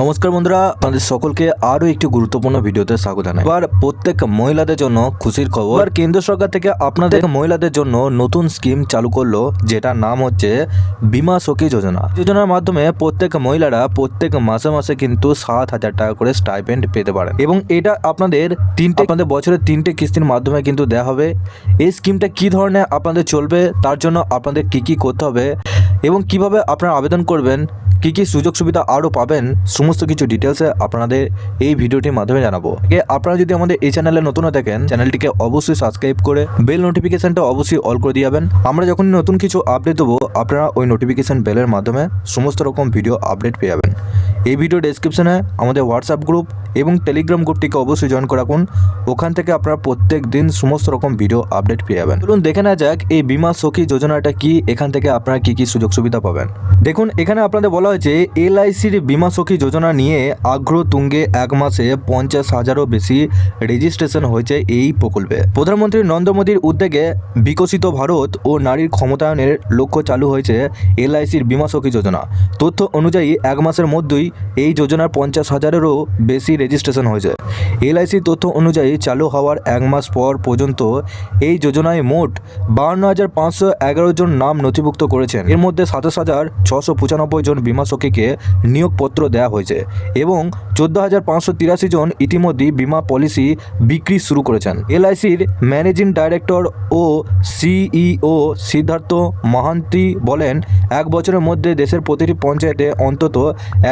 নমস্কার বন্ধুরা, আপনাদের সকলকে আরও একটি গুরুত্বপূর্ণ ভিডিওতে স্বাগত জানাই। এবার প্রত্যেক মহিলাদের জন্য খুশির খবর। কেন্দ্র সরকার থেকে আপনাদের মহিলাদের জন্য নতুন স্কিম চালু করল, যেটার নাম হচ্ছে বিমা সখী যোজনা। যোজনার মাধ্যমে প্রত্যেক মহিলারা প্রত্যেক মাসে মাসে কিন্তু সাত হাজার টাকা করে স্টাইপেন্ড পেতে পারেন। এবং এটা আপনাদের তিনটে, আপনাদের বছরের তিনটে কিস্তির মাধ্যমে কিন্তু দেওয়া হবে। এই স্কিমটা কি ধরনের আপনাদের চলবে, তার জন্য আপনাদের কি কি করতে হবে, এবং কীভাবে আপনারা আবেদন করবেন কি কি সুযোগ সুবিধা আরও পাবেন, সমস্ত কিছু ডিটেলসে আপনাদের এই ভিডিওটির মাধ্যমে জানাব। আগে আপনারা যদি আমাদের এই চ্যানেলে নতুন থাকেন চ্যানেলটিকে অবশ্যই সাবস্ক্রাইব করে বেল নোটিফিকেশনটা অবশ্যই অল করে দিয়ে যাবেন। আমরা যখন নতুন কিছু আপডেট দেবো, আপনারা ওই নোটিফিকেশন বেলের মাধ্যমে সমস্ত রকম ভিডিও আপডেট পেয়ে যাবেন। এই ভিডিও ডেসক্রিপশনে আমাদের হোয়াটসঅ্যাপ গ্রুপ এবং টেলিগ্রাম গ্রুপটিকে অবশ্যই জয়েন করে রাখুন। ওখান থেকে আপনারা প্রত্যেক দিন সমস্ত রকম ভিডিও আপডেট পেয়ে যাবেন। চলুন দেখে না যাক এই বিমা সখী যোজনাটা কি, এখান থেকে আপনারা কি কি সুযোগ সুবিধা পাবেন। দেখুন, এখানে আপনাদের বলা হয়েছে এলআইসির বিমা সখী যোজনা নিয়ে আগ্রহ তুঙ্গে এক মাসে পঞ্চাশ হাজারও বেশি রেজিস্ট্রেশন হয়েছে এই প্রকল্পে। প্রধানমন্ত্রী নরেন্দ্র মোদীর উদ্যোগে বিকশিত ভারত ও নারীর ক্ষমতায়নের লক্ষ্য চালু হয়েছে এলআইসির বিমা সখী যোজনা। তথ্য অনুযায়ী এক মাসের মধ্যেই এই যোজনার পঞ্চাশ হাজারেরও বেশি রেজিস্ট্রেশন হয়েছে। এলআইসির তথ্য অনুযায়ী চালু হওয়ার এক মাস পর পর্যন্ত এই যোজনায় মোট বাহান্ন হাজার পাঁচশো এগারো জন নাম নথিভুক্ত করেছেন। এর মধ্যে সাতাশ হাজার ছশো পঁচানব্বই জন বিমা সখীকে নিয়োগপত্র দেওয়া হয়েছে এবং চোদ্দ হাজার পাঁচশো তিরাশি জন ইতিমধ্যেই বিমা পলিসি বিক্রি শুরু করেছেন। এলআইসির ম্যানেজিং ডাইরেক্টর ও সিইও সিদ্ধার্থ মহান্তি বলেন, এক বছরের মধ্যে দেশের প্রতিটি পঞ্চায়েতে অন্তত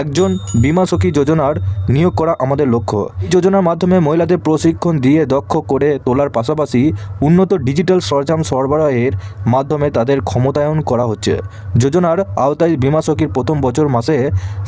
একজন বিমা সখী যোজনার নিয়োগ করা আমাদের লক্ষ্য। এই যোজনার মাধ্যমে মহিলাদের প্রশিক্ষণ দিয়ে দক্ষ করে তোলার পাশাপাশি উন্নত ডিজিটাল সরঞ্জাম সরবরাহের মাধ্যমে তাদের ক্ষমতায়ন করা হচ্ছে। যোজনার আওতায় বিমা সখীর প্রথম বছর মাসে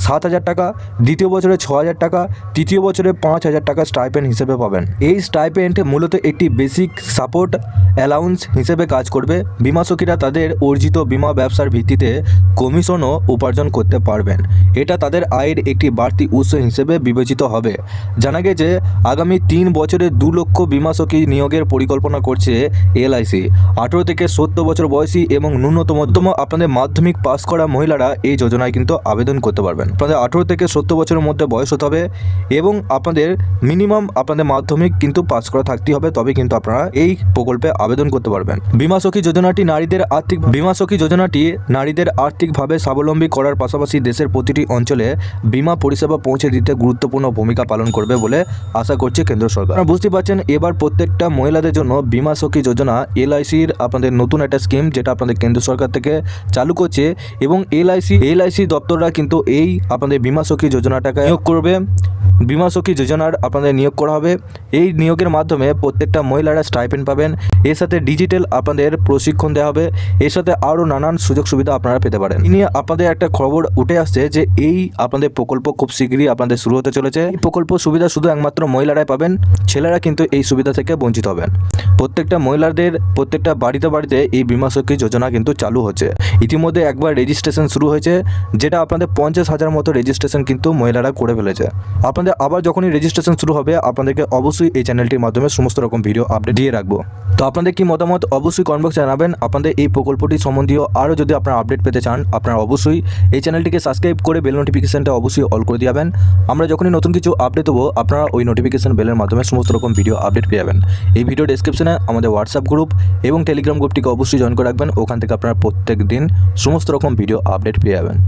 সাত হাজার টাকা, দ্বিতীয় বছরে ছ হাজার টাকা, তৃতীয় বছরে পাঁচ হাজার টাকা স্টাইপেন্ড হিসেবে পাবেন। এই স্টাইপেন্ড মূলত একটি বেসিক সাপোর্ট অ্যালাউন্স হিসেবে কাজ করবে। বিমা সখীরা তাদের অর্জিত বিমা ব্যবসার ভিত্তিতে কমিশনও উপার্জন করতে পারবেন। এটা তাদের আয়ের একটি বাড়তি উৎস হিসেবে বিবেচিত হবে। জানা গেছে আগামী তিন বছরে দু লক্ষ বিমা সখী নিয়োগের পরিকল্পনা করছে এলআইসি আঠেরো থেকে সত্তর বছর বয়সী এবং ন্যূনতম আপনাদের মাধ্যমিক পাস করা মহিলারা এই যোজনায় কিন্তু আবেদন করতে পারবেন। আপনাদের আঠেরো থেকে সত্তর বছরের মধ্যে বয়স হতে হবে এবং আপনাদের মিনিমাম আপনাদের মাধ্যমিক কিন্তু পাস করা থাকতে হবে তবে কিন্তু আপনারা এই প্রকল্পে আবেদন করতে পারবেন। বিমা সখী যোজনাটি নারীদের আর্থিক বিমা সখী যোজনাটি নারীদের আর্থিকভাবে স্বাবলম্বী করার পাশাপাশি দেশের প্রতিটি অঞ্চলে বিমা পরিষেবা পৌঁছে দিতে গুরুত্বপূর্ণ ভূমিকা পালন করবে বলে আশা করছে কেন্দ্র সরকার। বুঝতে পারছেন, এবার প্রত্যেকটা মহিলাদের জন্য বিমা সখী যোজনা এলআইসির আপনাদের নতুন একটা স্কিম, যেটা আপনাদের কেন্দ্র সরকার থেকে চালু করছে এবং এলআইসি এলআইসি দপ্তররা কিন্তু এই আপনাদের বিমা সখী যোজনাটাকে নিয়োগ করবে। বিমা সখী যোজনার আপনাদের নিয়োগ করা হবে। এই নিয়োগের মাধ্যমে প্রত্যেকটা মহিলারা স্টাইপেন্ড পাবেন। এর সাথে ডিজিটাল আপনাদের প্রশিক্ষণ দেওয়া হবে। এর সাথে আরও নানান সুযোগ সুবিধা আপনারা পেতে পারেন। নিয়ে আপনাদের একটা খবর উঠে আসছে যে এই আপনাদের প্রকল্প খুব শীঘ্রই আপনাদের শুরু হতে চলেছে। এই প্রকল্প সুবিধা শুধু একমাত্র মহিলারাই পাবেন, ছেলেরা কিন্তু এই সুবিধা থেকে বঞ্চিত হবেন। প্রত্যেকটা মহিলাদের, প্রত্যেকটা বাড়িতে বাড়িতে এই বিমা সখী যোজনা কিন্তু চালু হচ্ছে। ইতিমধ্যে একবার রেজিস্ট্রেশন শুরু হয়েছে, যেটা আপনাদের পঞ্চাশ হাজার মতো রেজিস্ট্রেশন কিন্তু মহিলারা করে ফেলেছে। আপনাদের আবার যখনই রেজিস্ট্রেশন শুরু হবে, আপনাদেরকে অবশ্যই এই চ্যানেলটির মাধ্যমে সমস্ত রকম ভিডিও আপডেট দিয়ে রাখব। তো আপনাদের কি মতামত অবশ্যই কমেন্ট বক্সে জানাবেন। আপনাদের এই প্রকল্পটি সম্বন্ধীয় আরও যদি আপনারা আপডেট পেতে চান, আপনারা অবশ্যই এই চ্যানেলটিকে সাবস্ক্রাইব করে বেল নোটিফিকেশনটা অবশ্যই অল করে দিয়ে যাবেন। আমরা যখনই নতুন কিছু আপডেট দেবো, আপনারা ওই নোটিফিকেশন বেলের মাধ্যমে সমস্ত রকম ভিডিও আপডেট পেয়ে যাবেন। এই ভিডিও ডেসক্রিপশনে আমাদের হোয়াটসঅ্যাপ গ্রুপ এবং টেলিগ্রাম গ্রুপটিকে অবশ্যই জয়েন করে রাখবেন। ওখান থেকে আপনারা প্রত্যেক দিন সমস্ত রকম ভিডিও আপডেট পেয়ে যাবেন।